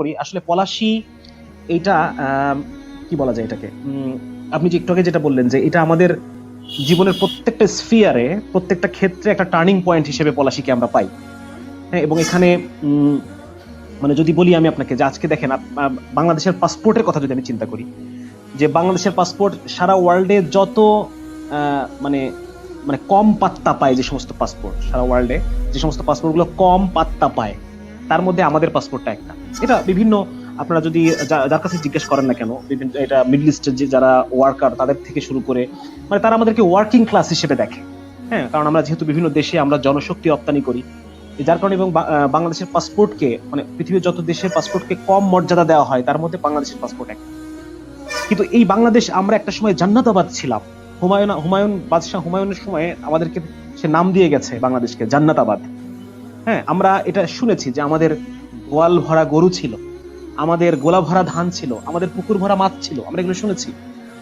করি। আসলে পলাশি এটা কি বলা যায় এটাকে? আপনি যে একটু আগে যেটা বললেন যে এটা আমাদের জীবনের প্রত্যেকটা স্ফিয়ারে প্রত্যেকটা ক্ষেত্রে একটা টার্নিং পয়েন্ট হিসেবে পলাশিকে আমরা পাই। হ্যাঁ এবং এখানে মানে যদি বলি আমি আপনাকে যে আজকে দেখেন বাংলাদেশের পাসপোর্টের কথা যদি আমি চিন্তা করি, যে বাংলাদেশের পাসপোর্ট সারা ওয়ার্ল্ডে যত মানে মানে কম পাত্তা পায় যে সমস্ত পাসপোর্ট সারা ওয়ার্ল্ডে যে সমস্ত পাসপোর্টগুলো কম পাত্তা পায় তার মধ্যে আমাদের পাসপোর্টটা একটা। এটা বিভিন্ন আপনারা যদি যার কাছে জিজ্ঞেস করেন না কেন, বিভিন্ন এটা মিডল ইস্টের যে, যারা ওয়ার্কার তাদের থেকে শুরু করে মানে তারা আমাদেরকে ওয়ার্কিং ক্লাস হিসেবে দেখে। হ্যাঁ কারণ আমরা যেহেতু বিভিন্ন দেশে আমরা জনশক্তি রপ্তানি করি যার কারণে এবং বাংলাদেশের পাসপোর্টকে মানে পৃথিবীর যত দেশের পাসপোর্টকে কম মর্যাদা দেওয়া হয়, তার মধ্যে বাংলাদেশের পাসপোর্ট একটা। কিন্তু এই বাংলাদেশ, আমরা একটা সময় জান্নাতাবাদ ছিলাম। হুমায়ুন হুমায়ুন বাদশাহ হুমায়ুনের সময় আমাদেরকে সে নাম দিয়ে গেছে বাংলাদেশকে, জান্নাতাবাদ। হ্যাঁ আমরা এটা শুনেছি যে আমাদের গোয়াল ভরা গরু ছিল, আমাদের গোলা ভরা ধান ছিল, আমাদের পুকুর ভরা মাছ ছিল, আমরা এগুলো শুনেছি।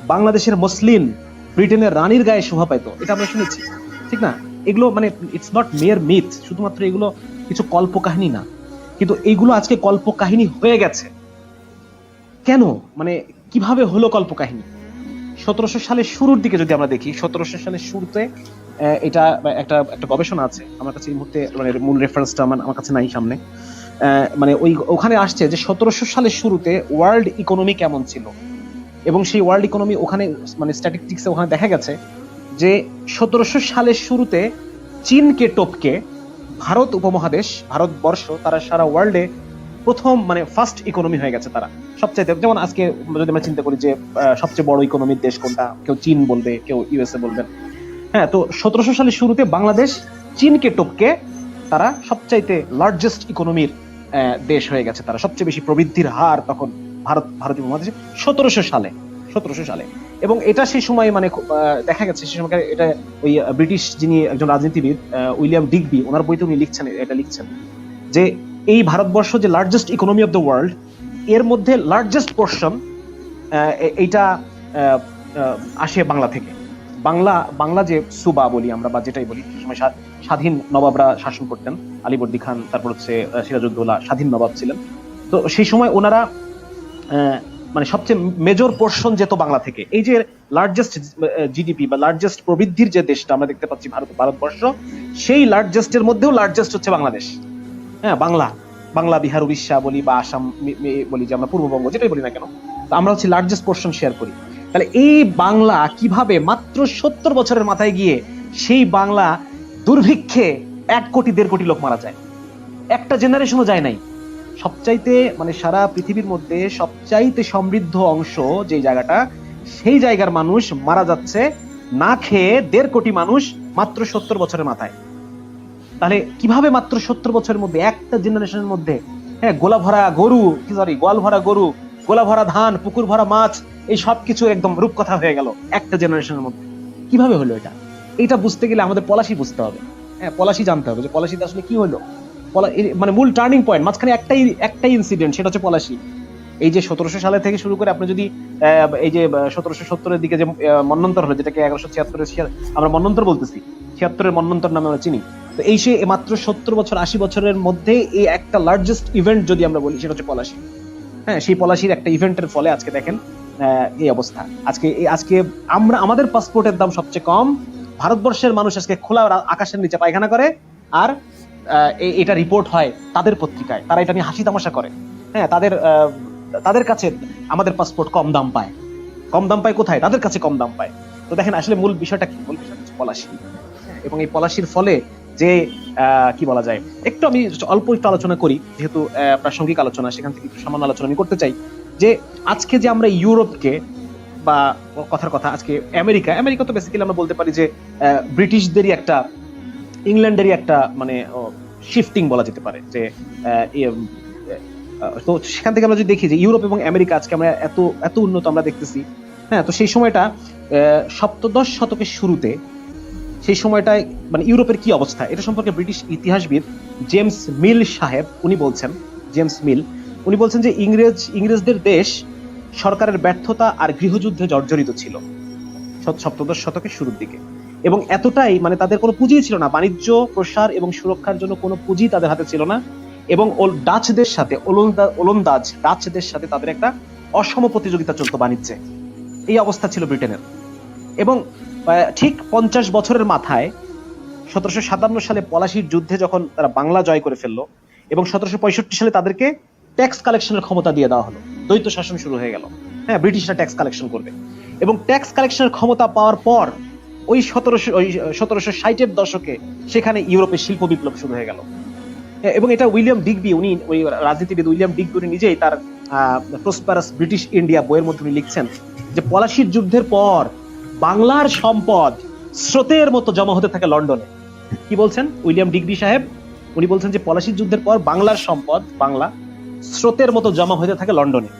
বাংলাদেশের মুসলিম, ব্রিটেনের রানীর গায়ে শোভা পাইত, এটা আমরা শুনেছি, ঠিক না? এগুলো মানে ইটস নট মেয়ার মিথ শুধুমাত্র এগুলো কিছু কল্পকাহিনী না। কিন্তু এইগুলো আজকে কল্পকাহিনী হয়ে গেছে। কেন? মানে কীভাবে হলো কল্পকাহিনী? সতেরোশো সালের শুরুর দিকে যদি আমরা দেখি, সতেরোশো সালের শুরুতে এটা একটা একটা গবেষণা আছে। আমার কাছে এই মুহূর্তে মানে মূল রেফারেন্সটা আমার আমার কাছে নাই সামনে। মানে ওই, ওখানে আসছে যে সতেরোশো সালের শুরুতে ওয়ার্ল্ড ইকোনমি কেমন ছিল? এবং সেই ওয়ার্ল্ড ইকোনমি ওখানে মানে স্ট্যাটিস্টিক্সে ওখানে দেখা গেছে যে সতেরোশো সালের শুরুতে চীনকে টপকে ভারত উপমহাদেশ, ভারতবর্ষ, তারা সারা ওয়ার্ল্ডে প্রথম মানে ফার্স্ট ইকোনমি হয়ে গেছে তারা। সবচাইতে, যেমন আজকে যদি আমরা চিন্তা করি যে সবচেয়ে বড় ইকোনমির দেশ কোনটা? কেউ চীন বলবে, কেউ ইউএসএ বলবেন। হ্যাঁ তো সতেরোশো সালের শুরুতে বাংলাদেশ চীনকে টপকে তারা সবচাইতে লার্জেস্ট ইকোনমির দেশ হয়ে গেছে তারা। সবচেয়ে বেশি প্রবৃদ্ধির হার তখন ভারত ভারতীয় উপমহাদেশে সতেরোশো সালে সতেরোশো সালে। এবং এটা সেই সময় মানে দেখা গেছে সেই সময় এটা ওই ব্রিটিশ যিনি একজন রাজনীতিবিদ উইলিয়াম ডিগবি, ওনার বইতে উনি লিখছেন, এটা লিখছেন যে এই ভারতবর্ষ যে largest economy of the world এর মধ্যে লার্জেস্ট পোর্শন এইটা আসে বাংলা থেকে। বাংলা বাংলা যে সুবা বলি আমরা বা যেটাই বলি সময় স্বাধীন নবাবরা শাসন করতেন। আলিবর্দি খান, তারপর হচ্ছে সিরাজউদ্দৌলা স্বাধীন নবাব ছিলেন। তো সেই সময় ওনারা মানে সবচেয়ে মেজর পোর্শন যেত বাংলা থেকে। এই যে লার্জেস্ট জিডিপি বা লার্জেস্ট প্রবৃদ্ধির যে দেশটা আমরা দেখতে পাচ্ছি ভারত, ভারতবর্ষ, সেই লার্জেস্টের মধ্যেও লার্জেস্ট হচ্ছে বাংলাদেশ। হ্যাঁ বাংলা। বাংলা, বিহার, উড়িষ্যা বলি বা আসাম বলি যে আমরা পূর্ববঙ্গ, যেটাই বলি না কেন। তো আমরা হচ্ছে লার্জেস্ট পোর্শন শেয়ার করি। তাহলে এই বাংলা কীভাবে মাত্র সত্তর বছরের মাথায় গিয়ে সেই বাংলা দুর্ভিক্ষে এক কোটি, দেড় কোটি লোক মারা যায়? একটা জেনারেশনও যায় নাই। সবচাইতে মানে সারা পৃথিবীর মধ্যে সবচাইতে সমৃদ্ধ অংশ যে জায়গাটা, সেই জায়গার মানুষ মারা যাচ্ছে, না খেয়ে দেড় কোটি মানুষ মাত্র সত্তর বছরের মাথায়। তাহলে কীভাবে মাত্র সত্তর বছরের মধ্যে একটা জেনারেশনের মধ্যে হ্যাঁ গোলা ভরা গরু সরি গোয়াল ভরা গরু গোলা ভরা ধান পুকুর ভরা মাছ এই সব কিছু একদম রূপকথা হয়ে গেল একটা জেনারেশনের মধ্যে। কীভাবে হলো এটা? এটা বুঝতে গেলে আমাদের পলাশি বুঝতে হবে। হ্যাঁ পলাশি জানতে হবে যে পলাশিতে আসলে কি হলো? মানে মূল টার্নিং পয়েন্ট মাঝখানে একটাই একটাই ইনসিডেন্ট সেটা হচ্ছে পলাশি। এই যে সতেরোশো সালে থেকে শুরু করে আপনি যদি এই যে সতেরোশো সত্তরের দিকে যে আহ, মন্বন্তর হলো যেটাকে এগারোশো ছিয়াত্তরের আমরা মন্বন্তর বলতেছি। ছিয়াত্তরের মন্বন্তর নামে আমরা চিনি। তো এই সে মাত্র সত্তর বছর, আশি বছরের মধ্যে এই একটা লার্জেস্ট ইভেন্ট যদি আমরা বলি, সেটা হচ্ছে পলাশি। হ্যাঁ সেই পলাশির একটা ইভেন্টের ফলে আজকে দেখেন এই অবস্থা। আজকে আজকে আমরা, আমাদের পাসপোর্টের দাম সবচেয়ে কম। ভারতবর্ষের মানুষ আজকে খোলা আকাশের নিচে পায়খানা করে আর এটা রিপোর্ট হয় তাদের পত্রিকায়। তারা এটা নিয়ে হাসি তামাশা করে। হ্যাঁ তাদের তাদের কাছে আমাদের পাসপোর্ট কম দাম পায়। কম দাম পায় কোথায়? তাদের কাছে কম দাম পায়। তো দেখেন আসলে মূল বিষয়টা কি? মূল বিষয়টা হচ্ছে পলাশি। এবং এই পলাশির ফলে যে কি বলা যায়, একটু আমি অল্প একটু আলোচনা করি, যেহেতু প্রাসঙ্গিক আলোচনা, সেখান থেকে একটু সামান্য আলোচনা আমি করতে চাই, যে আজকে যে আমরা ইউরোপকে বা কথার কথা, আজকে আমেরিকা আমেরিকা তো বেসিক্যালি আমরা বলতে পারি যে ব্রিটিশদেরই একটা, ইংল্যান্ডেরই একটা মানে শিফটিং বলা যেতে পারে, যে তো সেখান থেকে আমরা যদি দেখি যে ইউরোপ এবং আমেরিকা আজকে আমরা এত এত উন্নত আমরা দেখতেছি হ্যাঁ তো সেই সময়টা সপ্তদশ শতকের শুরুতে সেই সময়টায় মানে ইউরোপের কি অবস্থা? এটা সম্পর্কে ব্রিটিশ ইতিহাসবিদ জেমস মিল সাহেব, উনি বলছেন, জেমস মিল, উনি বলছেন যে ইংরেজ, ইংরেজদের দেশ সরকারের ব্যর্থতা আর গৃহযুদ্ধে জর্জরিত ছিল সপ্তদশ শতকের শুরুর দিকে। এবং এতটাই মানে তাদের কোনো পুঁজি ছিল না। বাণিজ্য, প্রসার এবং সুরক্ষার জন্য কোনো পুঁজি তাদের হাতে ছিল না। এবং ডাচদের সাথে, ওলন্দা- ওলন্দাজ ডাচদের সাথে তাদের একটা অসম প্রতিযোগিতা চলতো বাণিজ্যে। এই অবস্থা ছিল ব্রিটেনের। এবং ঠিক পঞ্চাশ বছরের মাথায় সতেরোশো সাতান্ন সালে পলাশির যুদ্ধে যখন তারা বাংলা জয় করে ফেলল এবং সতেরোশো পঁয়ষট্টি সালে তাদেরকে ট্যাক্স কালেকশনের ক্ষমতা দিয়ে দেওয়া হলো। দ্বৈত শাসন শুরু হয়ে গেল। হ্যাঁ ব্রিটিশরা ট্যাক্স কালেকশন করবে। এবং ট্যাক্স কালেকশনের ক্ষমতা পাওয়ার পর ওই সতেরোশো ওই সতেরোশো ষাটের দশকে সেখানে ইউরোপে শিল্প বিপ্লব শুরু হয়ে গেল। এ- এবং এটা উইলিয়াম ডিগবি, উনি ওই রাজনীতিবিদ উইলিয়াম ডিগবি, উনি নিজেই তার প্রসপারাস ব্রিটিশ ইন্ডিয়া বইয়ের মধ্যে উনি লিখছেন যে পলাশির যুদ্ধের পর বাংলার সম্পদ স্রোতের মতো জমা হতে থাকে লন্ডনে। কি বলছেন? উইলিয়াম ডিগ্রি সাহেব, উনি বলছেন যে পলাশির যুদ্ধের পর বাংলার সম্পদ, বাংলা, স্রোতের মতো জমা হতে থাকে লন্ডনে।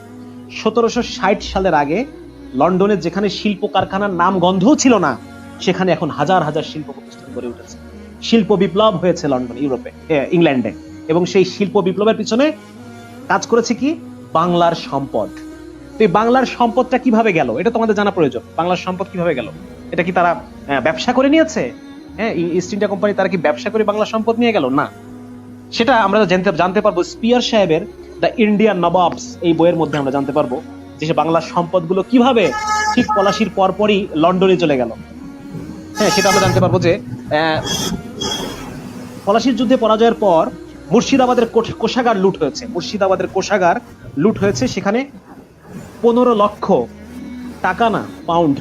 সতেরোশো ষাট সালের আগে লন্ডনে যেখানে শিল্প কারখানার নাম গন্ধও ছিল না, সেখানে এখন হাজার হাজার শিল্প প্রতিষ্ঠান গড়ে উঠেছে। শিল্প বিপ্লব হয়েছে লন্ডন, ইউরোপে ইংল্যান্ডে। এবং সেই শিল্প বিপ্লবের পিছনে কাজ করেছে কি? বাংলার সম্পদ। তো এই বাংলার সম্পদটা কীভাবে গেল? এটা তোমাদের জানা প্রয়োজন। বাংলার সম্পদ কীভাবে গেল? এটা কি তারা ব্যবসা করে নিয়েছে? হ্যাঁ ইস্ট ইন্ডিয়া কোম্পানি তারা কি ব্যবসা করে বাংলার সম্পদ নিয়ে গেল? না। সেটা আমরা জানতে জানতে পারব। স্পিয়ার সাহেবের দ্য ইন্ডিয়ান নবাবস এই বইয়ের মধ্যে আমরা জানতে পারব যে সে বাংলার সম্পদগুলো কীভাবে ঠিক পলাশির পরপরই লন্ডনে চলে গেল। হ্যাঁ সেটা আমরা জানতে পারব যে পলাশির যুদ্ধে পরাজয়ের পর মুর্শিদাবাদের কোষাগার লুট হয়েছে। মুর্শিদাবাদের কোষাগার লুট হয়েছে সেখানে পনেরো লক্ষ টাকা না পাউন্ড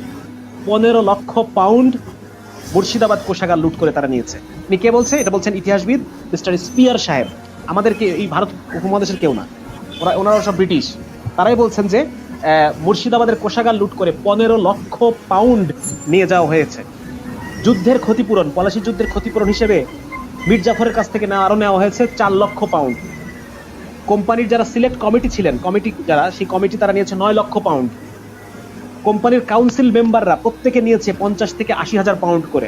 পনেরো লক্ষ পাউন্ড মুর্শিদাবাদ কোষাগার লুট করে তারা নিয়েছে। উনি কে বলছে? এটা বলছেন ইতিহাসবিদ মিস্টার স্পিয়ার সাহেব। আমাদেরকে এই ভারত উপমহাদেশের কেউ না। ওরা ওনারা সব ব্রিটিশ। তারাই বলছেন যে মুর্শিদাবাদের কোষাগার লুট করে পনেরো লক্ষ পাউন্ড নিয়ে যাওয়া হয়েছে। যুদ্ধের ক্ষতিপূরণ, পলাশি যুদ্ধের ক্ষতিপূরণ হিসেবে মীর জাফরের কাছ থেকে নেওয়া আরও নেওয়া হয়েছে চার লক্ষ পাউন্ড কোম্পানির যারা সিলেক্ট কমিটি ছিলেন, কমিটি যারা, সেই কমিটি তারা নিয়েছে নয় লক্ষ পাউন্ড। কোম্পানির কাউন্সিল মেম্বাররা প্রত্যেকে নিয়েছে পঞ্চাশ থেকে আশি হাজার পাউন্ড করে।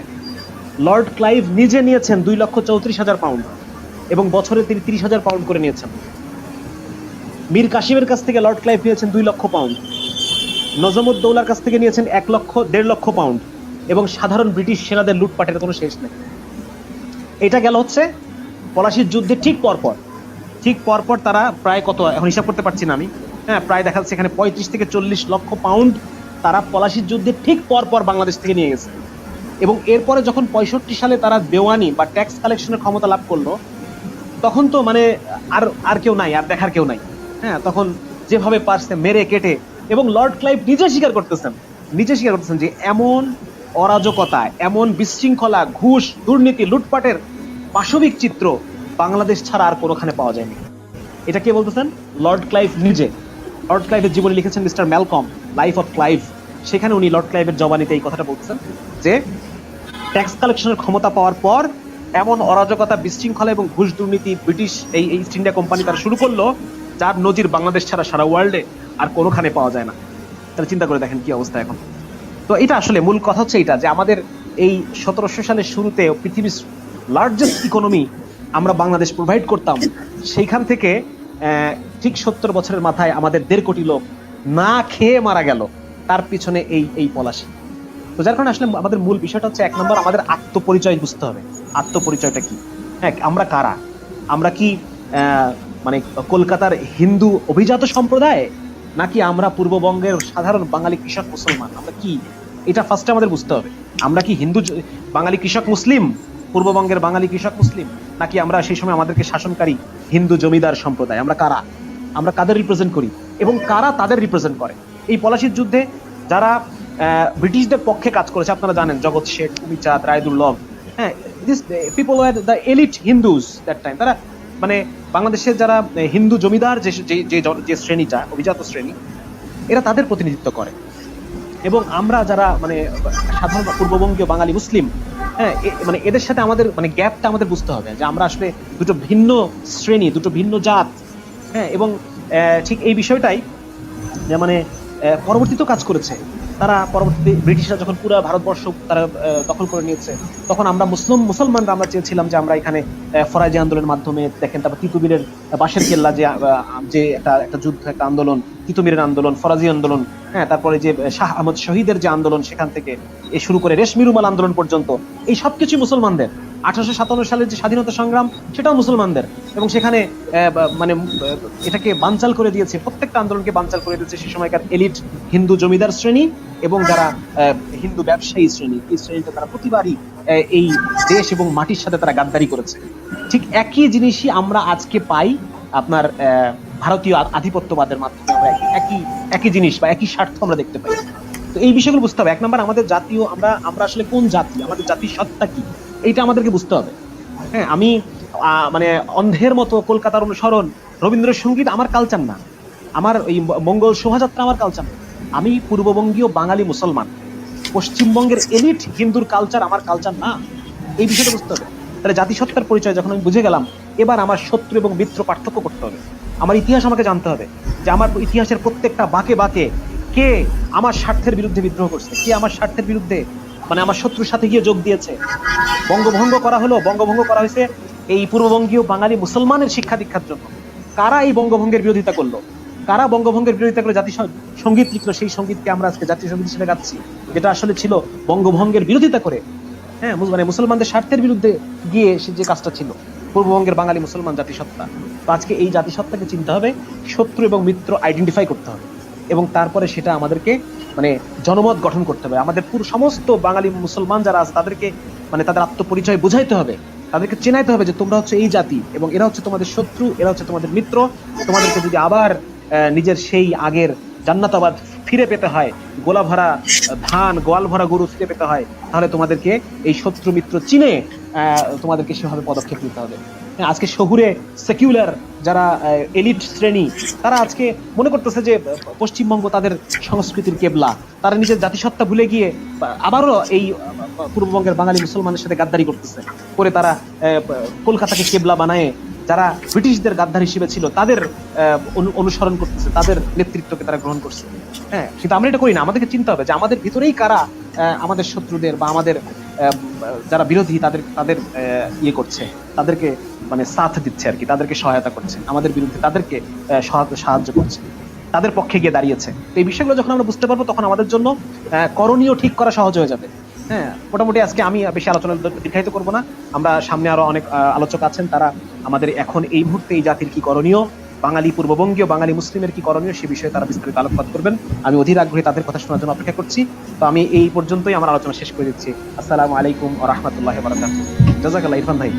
লর্ড ক্লাইভ নিজে নিয়েছেন দুই লক্ষ চৌত্রিশ হাজার পাউন্ড এবং বছরে তিনি তিরিশ হাজার পাউন্ড করে নিয়েছেন। মীর কাশিমের কাছ থেকে লর্ড ক্লাইভ নিয়েছেন দুই লক্ষ পাউন্ড। নজমুদ্দৌলার কাছ থেকে নিয়েছেন এক লক্ষ, দেড় লক্ষ পাউন্ড এবং সাধারণ ব্রিটিশ সেনাদের লুটপাটের কোনো শেষ নেই। এটা গেল হচ্ছে পলাশির যুদ্ধে ঠিক পরপর। ঠিক পরপর তারা প্রায় কত, এখন হিসাব করতে পারছি না আমি হ্যাঁ প্রায় দেখা যাচ্ছে এখানে পঁয়ত্রিশ থেকে চল্লিশ লক্ষ পাউন্ড তারা পলাশির যুদ্ধে ঠিক পরপর বাংলাদেশ থেকে নিয়ে গেছে। এবং এরপরে যখন পঁয়ষট্টি সালে তারা দেওয়ানি বা ট্যাক্স কালেকশনের ক্ষমতা লাভ করল, তখন তো মানে আর আর কেউ নাই, আর দেখার কেউ নাই। হ্যাঁ তখন যেভাবে পারছে মেরে কেটে, এবং লর্ড ক্লাইভ নিজে স্বীকার করতেছেন, নিজে স্বীকার করতেছেন যে এমন অরাজকতা, এমন বিশৃঙ্খলা, ঘুষ, দুর্নীতি, লুটপাটের পাশবিক চিত্র বাংলাদেশ ছাড়া আর কোনোখানে পাওয়া যায়নি। এটা কে বলতেছেন? লর্ড ক্লাইভ নিজে। লর্ড ক্লাইভের জীবনে লিখেছেন Mister Malcolm, life of Clive. সেখানে উনি লর্ড ক্লাইভের জবানিতে এই কথাটা বলতেছেন যে, ট্যাক্স কালেকশনের ক্ষমতা পাওয়ার পর এমন অরাজকতা, বিশৃঙ্খলা এবং ঘুষ দুর্নীতি ব্রিটিশ এই ইস্ট ইন্ডিয়া কোম্পানি তারা শুরু করল, যার নজির বাংলাদেশ ছাড়া সারা ওয়ার্ল্ডে আর কোনোখানে পাওয়া যায় না। তাহলে চিন্তা করে দেখেন কি অবস্থা এখন। তো এটা আসলে মূল কথা হচ্ছে এটা, যে আমাদের এই সতেরোশো সালের শুরুতে পৃথিবীর লার্জেস্ট ইকোনমি আমরা বাংলাদেশ প্রোভাইড করতাম, সেইখান থেকে ঠিক সত্তর বছরের মাথায় আমাদের দেড় কোটি লোক না খেয়ে মারা গেল, তার পিছনে এই এই পলাশি। তো যার কারণে আসলে আমাদের মূল বিষয়টা হচ্ছে এক নম্বর আমাদের আত্মপরিচয় বুঝতে হবে। আত্মপরিচয়টা কি? হ্যাঁ আমরা কারা? আমরা কি মানে কলকাতার হিন্দু অভিজাত সম্প্রদায়? নাকি আমরা পূর্ববঙ্গের সাধারণ বাঙালি কৃষক মুসলমান? আমরা কি? এটা ফার্স্টে আমাদের বুঝতে হবে। আমরা কি হিন্দু বাঙালি কৃষক মুসলিম? পূর্ববঙ্গের বাঙালি কৃষক মুসলিম? নাকি আমরা সেই সময় আমাদেরকে শাসনকারী হিন্দু জমিদার সম্প্রদায়? আমরা কারা? আমরা কাদের রিপ্রেজেন্ট করি? এবং কারা তাদের রিপ্রেজেন্ট করে? এই পলাশির যুদ্ধে যারা ব্রিটিশদের পক্ষে কাজ করেছে, আপনারা জানেন, জগৎ শেঠ উমিচাঁদ রায়দুল্লভ হ্যাঁ people were the elite Hindus that time তারা মানে বাংলাদেশের যারা হিন্দু জমিদার যে যে শ্রেণীটা, অভিজাত শ্রেণি, এরা তাদের প্রতিনিধিত্ব করে। এবং আমরা যারা মানে সাধারণ পূর্ববঙ্গীয় বাঙালি মুসলিম হ্যাঁ মানে এদের সাথে আমাদের মানে গ্যাপটা আমাদের বুঝতে হবে যে আমরা আসলে দুটো ভিন্ন শ্রেণি, দুটো ভিন্ন জাত। হ্যাঁ এবং ঠিক এই বিষয়টাই, যে মানে পরবর্তীতেও কাজ করেছে। তারা পরবর্তীতে ব্রিটিশরা যখন পুরো ভারতবর্ষ তারা দখল করে নিয়েছে, তখন আমরা মুসলিম, মুসলমানরা আমরা চেয়েছিলাম যে আমরা এখানে ফরাজি আন্দোলনের মাধ্যমে দেখেন, তারপর তিতুবিরের বাসের কেল্লা যে যে একটা একটা যুদ্ধ, একটা আন্দোলন তিতুমিরের আন্দোলন, ফরাজি আন্দোলন হ্যাঁ তারপরে যে শাহ আহমদ শহীদের যে আন্দোলন সেখান থেকে এ শুরু করে রেশমি রুমাল আন্দোলন পর্যন্ত, এই সবকিছু মুসলমানদের। আঠারোশো সাতান্ন সালের যে স্বাধীনতা সংগ্রাম, সেটাও মুসলমানদের। এবং সেখানে মানে এটাকে বানচাল করে দিয়েছে, প্রত্যেকটা আন্দোলনকে বানচাল করে দিয়েছে সে সময়কার এলিট হিন্দু জমিদার শ্রেণি এবং যারা হিন্দু ব্যবসায়ী শ্রেণি, এই শ্রেণীটা তারা প্রতিবারই এই দেশ এবং মাটির সাথে তারা গাদ্দারি করেছে। ঠিক একই জিনিসই আমরা আজকে পাই আপনার ভারতীয় আধিপত্যবাদের মাধ্যমে। আমরা একই একই জিনিস বা একই স্বার্থ আমরা দেখতে পাই। তো এই বিষয়গুলো বুঝতে হবে। এক নম্বর, আমাদের জাতীয়, আমরা আমরা আসলে কোন জাতি? আমাদের জাতির সত্তা কি? এইটা আমাদেরকে বুঝতে হবে। হ্যাঁ আমি মানে অন্ধের মতো কলকাতার অনুসরণ রবীন্দ্রসঙ্গীত আমার কালচার না। আমার এই মঙ্গল শোভাযাত্রা আমার কালচার না। আমি পূর্ববঙ্গীয় বাঙালি মুসলমান। পশ্চিমবঙ্গের এলিট হিন্দুর কালচার আমার কালচার না। এই বিষয়টা বুঝতে হবে। তাহলে জাতিসত্তার পরিচয় যখন আমি বুঝে গেলাম, এবার আমার শত্রু এবং মিত্র পার্থক্য করতে হবে। আমার ইতিহাস আমাকে জানতে হবে যে আমার ইতিহাসের প্রত্যেকটা বাঁকে বাঁকে কে আমার স্বার্থের বিরুদ্ধে বিদ্রোহ করছে, কে আমার স্বার্থের বিরুদ্ধে মানে আমার শত্রুর সাথে গিয়ে যোগ দিয়েছে। বঙ্গভঙ্গ করা হলো, বঙ্গভঙ্গ করা হয়েছে এই পূর্ববঙ্গীয় বাঙালি মুসলমানের শিক্ষা দীক্ষার জন্য। কারা এই বঙ্গভঙ্গের বিরোধিতা করল? কারা বঙ্গভঙ্গের বিরোধিতা করে জাতি সংগীত লিখলো, সেই সঙ্গীতকে আমরা আজকে জাতীয় সংগীত হিসেবে গাচ্ছি, যেটা আসলে ছিল বঙ্গভঙ্গের বিরোধিতা করে। হ্যাঁ মানে মুসলমানদের স্বার্থের বিরুদ্ধে গিয়ে সে যে কাজটা ছিল, পূর্ববঙ্গের বাঙালি মুসলমান জাতিসত্তা। তো আজকে এই জাতিসত্তাকে চিনতে হবে, শত্রু এবং মিত্র আইডেন্টিফাই করতে হবে এবং তারপরে সেটা আমাদেরকে মানে জনমত গঠন করতে হবে। আমাদের পুরো সমস্ত বাঙালি মুসলমান যারা আছে, তাদেরকে মানে তাদের আত্মপরিচয় বুঝাইতে হবে। তাদেরকে চেনাইতে হবে যে তোমরা হচ্ছে এই জাতি এবং এরা হচ্ছে তোমাদের শত্রু, এরা হচ্ছে তোমাদের মিত্র। তোমাদেরকে যদি আবার নিজের সেই আগের জান্নাতাবাদ ফিরে পেতে হয়, গোলা ভরা ধান, গোয়াল ভরা গরু ফিরে পেতে হয়, তাহলে তোমাদেরকে এই শত্রু মিত্র চিনে তোমাদেরকে সেভাবে পদক্ষেপ নিতে হবে। আজকে শহুরে সেকুলার যারা এলিট শ্রেণি, তারা আজকে মনে করতেছে যে পশ্চিমবঙ্গ তাদের সংস্কৃতির কেবলা। তারা নিজের জাতিসত্তা ভুলে গিয়ে আবারও এই পূর্ববঙ্গের বাঙালি মুসলমানের সাথে গাদ্দারি করতেছে। করে তারা কলকাতাকে কেবলা বানায়, যারা ব্রিটিশদের গাদ্দার হিসেবে ছিল, তাদের অনুসরণ করতেছে, তাদের নেতৃত্বকে তারা গ্রহণ করছে। হ্যাঁ কিন্তু আমরা এটা করি না। আমাদেরকে চিন্তা হবে যে, আমাদের ভিতরেই কারা আমাদের শত্রুদের বা আমাদের যারা বিরোধী, তাদের তাদের ইয়ে করছে, তাদেরকে মানে সাথ দিচ্ছে আর কি, তাদেরকে সহায়তা করছে, আমাদের বিরুদ্ধে তাদেরকে সাহায্য করছে, তাদের পক্ষে গিয়ে দাঁড়িয়েছে। এই বিষয়গুলো যখন আমরা বুঝতে পারব, তখন আমাদের জন্য করণীয় ঠিক করা সহজ হয়ে যাবে। হ্যাঁ মোটামুটি আজকে আমি বেশি আলোচনা দীর্ঘায়িত করব না। আমরা সামনে আরও অনেক আলোচক আছেন, তারা আমাদের এখন এই মুহূর্তে এই জাতির কি করণীয় বাঙালি পূর্ববঙ্গীয়, বাঙালি মুসলিমের কি করণীয় সে বিষয়ে তারা বিস্তারিত আলোকপাত করবেন। আমি অধীর আগ্রহে তাদের কথা শোনার জন্য অপেক্ষা করছি। তো আমি এই পর্যন্তই আমার আলোচনা শেষ করে দিচ্ছি। আসসালামু আলাইকুম রহমতুল্লাহ বারাকাত জাজাকাল্লাহ ইরফান ভাই।